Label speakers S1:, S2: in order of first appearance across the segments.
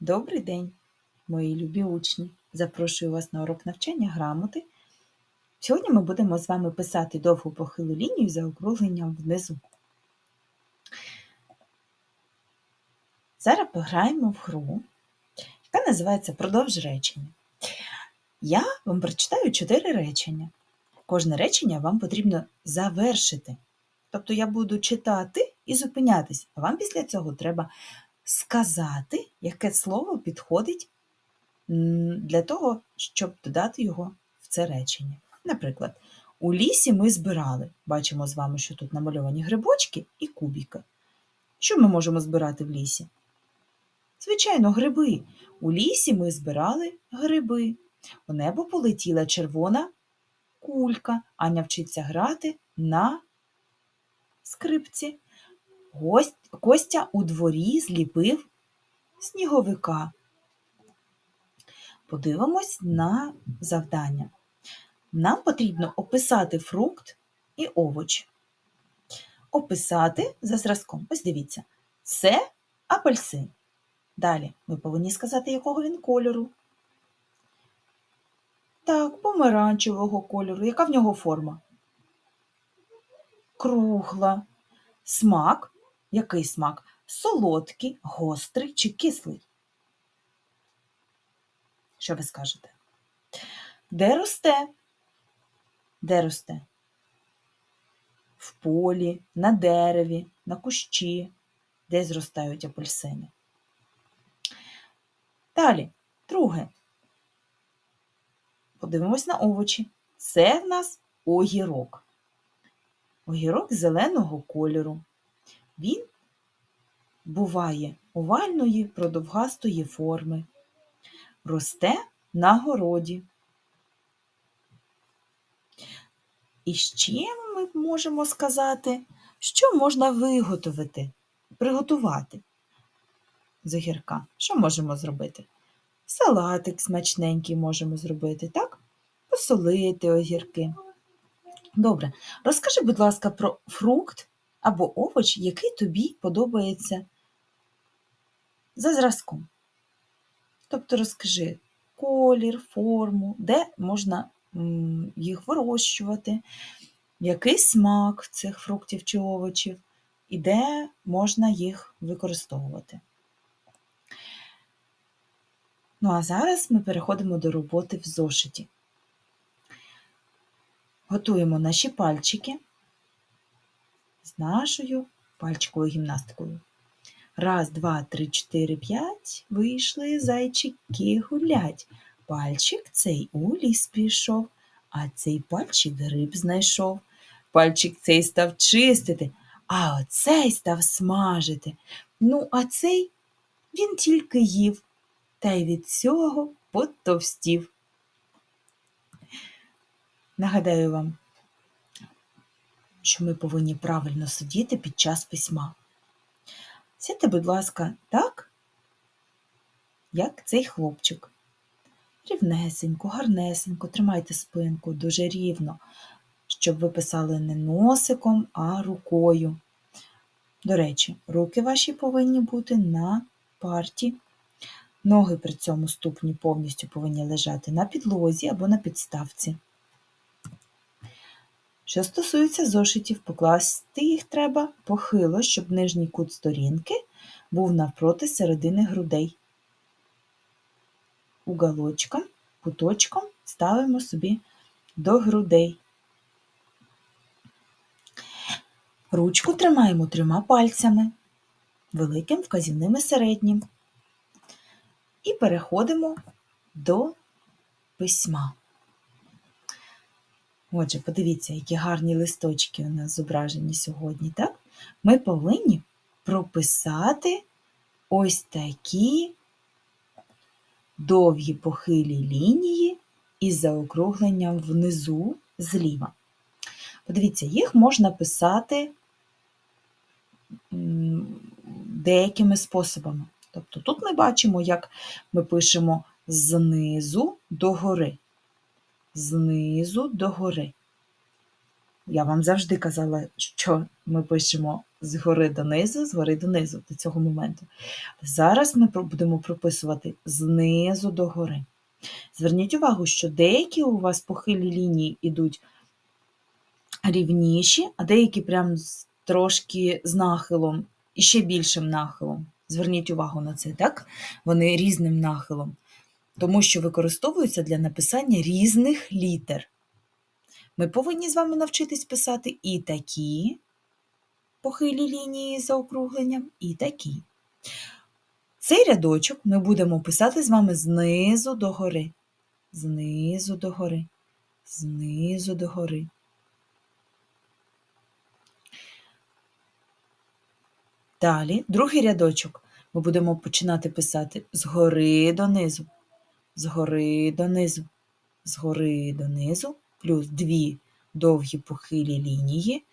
S1: Добрий день, мої любі учні! Запрошую вас на урок навчання грамоти. Сьогодні ми будемо з вами писати довгу похилу лінію за округленням внизу. Зараз пограємо в гру, яка називається Продовж речення. Я вам прочитаю чотири речення. Кожне речення вам потрібно завершити. Тобто я буду читати і зупинятись, а вам після цього треба сказати, яке слово підходить для того, щоб додати його в це речення. Наприклад, у лісі ми збирали. Бачимо з вами, що тут намальовані грибочки і кубіка. Що ми можемо збирати в лісі? Звичайно, гриби. У лісі ми збирали гриби. У небо полетіла червона кулька, Аня вчиться грати на скрипці. Гость, Костя у дворі зліпив сніговика. Подивимось на завдання. Нам потрібно описати фрукт і овоч. Описати за зразком. Ось дивіться, це апельсин. Далі ми повинні сказати, якого він кольору. Так, помаранчевого кольору. Яка в нього форма? Кругла. Смак який смак? Солодкий, гострий чи кислий? Що ви скажете? Де росте? Де росте? В полі, на дереві, на кущі, де зростають апельсини. Далі, друге. Подивимось на овочі. Це в нас огірок. Огірок зеленого кольору. Він буває овальної продовгастої форми, росте на городі. І ще ми можемо сказати, що можна виготовити, приготувати з огірка. Що можемо зробити? Салатик смачненький можемо зробити, так? Посолити огірки. Добре, розкажи, будь ласка, про фрукт, або овоч, який тобі подобається за зразком. Тобто розкажи колір, форму, де можна їх вирощувати, який смак цих фруктів чи овочів, і де можна їх використовувати. Ну, а зараз ми переходимо до роботи в зошиті. Готуємо наші пальчики з нашою пальчиковою гімнастикою. Раз, два, три, чотири, п'ять. Вийшли зайчики гулять. Пальчик цей у ліс пішов, а цей пальчик гриб знайшов. Пальчик цей став чистити, а оцей став смажити. Ну, а цей він тільки їв, та й від цього потовстів. Нагадаю вам, що ми повинні правильно сидіти під час письма. Сядьте, будь ласка, так, як цей хлопчик. Рівнесенько, гарнесенько, тримайте спинку дуже рівно, щоб ви писали не носиком, а рукою. До речі, руки ваші повинні бути на парті. Ноги при цьому ступні повністю повинні лежати на підлозі або на підставці. Що стосується зошитів, покласти їх треба похило, щоб нижній кут сторінки був навпроти середини грудей. Уголочком, куточком ставимо собі до грудей. Ручку тримаємо трьома пальцями, великим вказівним і середнім. І переходимо до письма. Отже, подивіться, які гарні листочки у нас зображені сьогодні, так? Ми повинні прописати ось такі довгі похилі лінії із заокругленням внизу зліва. Подивіться, їх можна писати деякими способами. Тобто тут ми бачимо, як ми пишемо знизу до гори знизу до гори. Я вам завжди казала, що ми пишемо згори донизу, згори донизу до цього моменту. Зараз ми будемо прописувати знизу до гори. Зверніть увагу, що деякі у вас похилі лінії йдуть рівніші, а деякі прям трошки з нахилом і ще більшим нахилом. Зверніть увагу на це, так? Вони різним нахилом, тому що використовуються для написання різних літер. Ми повинні з вами навчитись писати і такі похилі лінії за округленням, і такі. Цей рядочок ми будемо писати з вами знизу до гори. Знизу до гори, знизу до гори. Далі, другий рядочок ми будемо починати писати згори донизу, згори донизу, згори донизу, плюс дві довгі похилі лінії.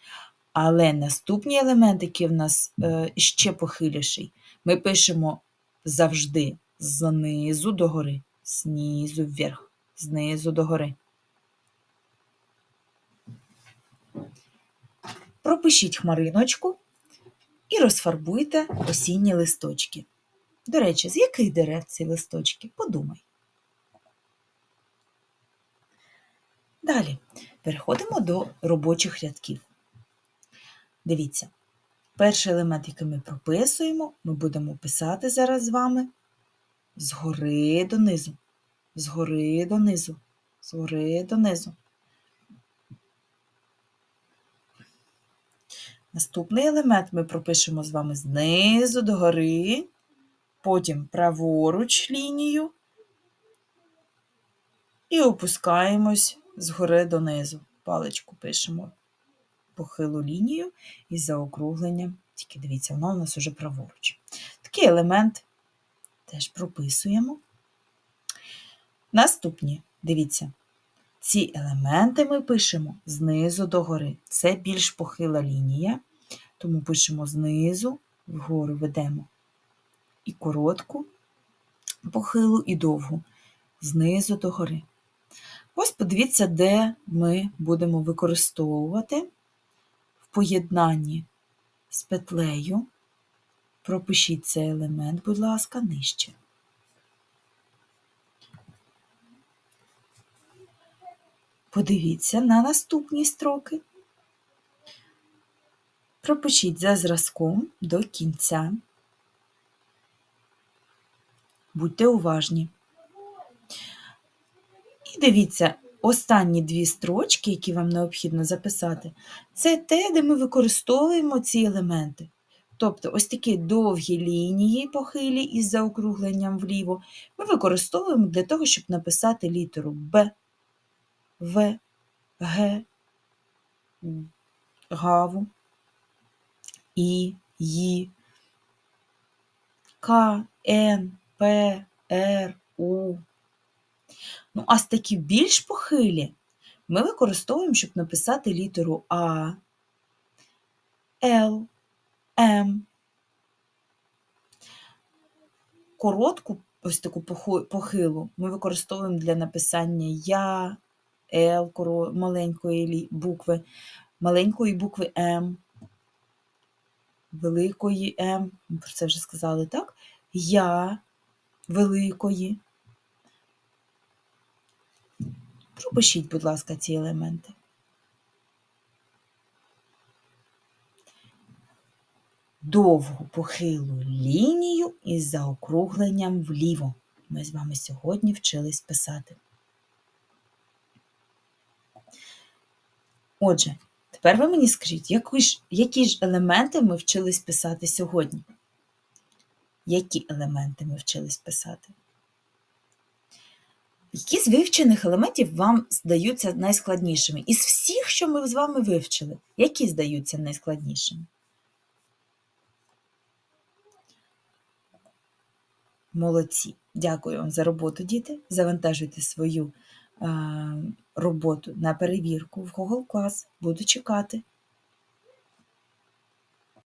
S1: Але наступні елементи, які в нас е, ще похиліший, ми пишемо завжди знизу до гори, знизу вверх, знизу до гори. Пропишіть хмариночку і розфарбуйте осінні листочки. До речі, з яких дерев ці листочки? Подумай. Далі переходимо до робочих рядків. Дивіться, перший елемент, який ми прописуємо, ми будемо писати зараз з вами згори донизу, згори донизу, згори донизу. Наступний елемент ми пропишемо з вами знизу до гори, потім праворуч лінію і опускаємось згори донизу. Паличку пишемо похилу лінію із заокругленням. Тільки дивіться, воно у нас уже праворуч. Такий елемент теж прописуємо. Наступні, дивіться, ці елементи ми пишемо знизу до гори. Це більш похила лінія, тому пишемо знизу, вгору ведемо і коротку, похилу, і довгу, знизу до гори. Ось подивіться, де ми будемо використовувати в поєднанні з петлею. Пропишіть цей елемент, будь ласка, нижче. Подивіться на наступні строки. Пропишіть за зразком до кінця. Будьте уважні. І дивіться, останні дві строчки, які вам необхідно записати, це те, де ми використовуємо ці елементи. Тобто ось такі довгі лінії похилі із заокругленням вліво ми використовуємо для того, щоб написати літеру Б, В, Г, гаву, І, Ї, К, Н, П, Р, У. Ну, а з такі більш похилі ми використовуємо, щоб написати літеру А, Л, М. Коротку, ось таку похилу, ми використовуємо для написання Я, Л маленької букви, маленької букви М, великої М, про це вже сказали, так? Я великої. Пропишіть, будь ласка, ці елементи. Довгу похилу лінію із заокругленням вліво. Ми з вами сьогодні вчились писати. Отже, тепер ви мені скажіть, які ж, які ж елементи ми вчились писати сьогодні? Які елементи ми вчились писати? Які з вивчених елементів вам здаються найскладнішими? Із всіх, що ми з вами вивчили, які здаються найскладнішими? Молодці. Дякую вам за роботу, діти. Завантажуйте свою е, роботу на перевірку в Google Class. Буду чекати.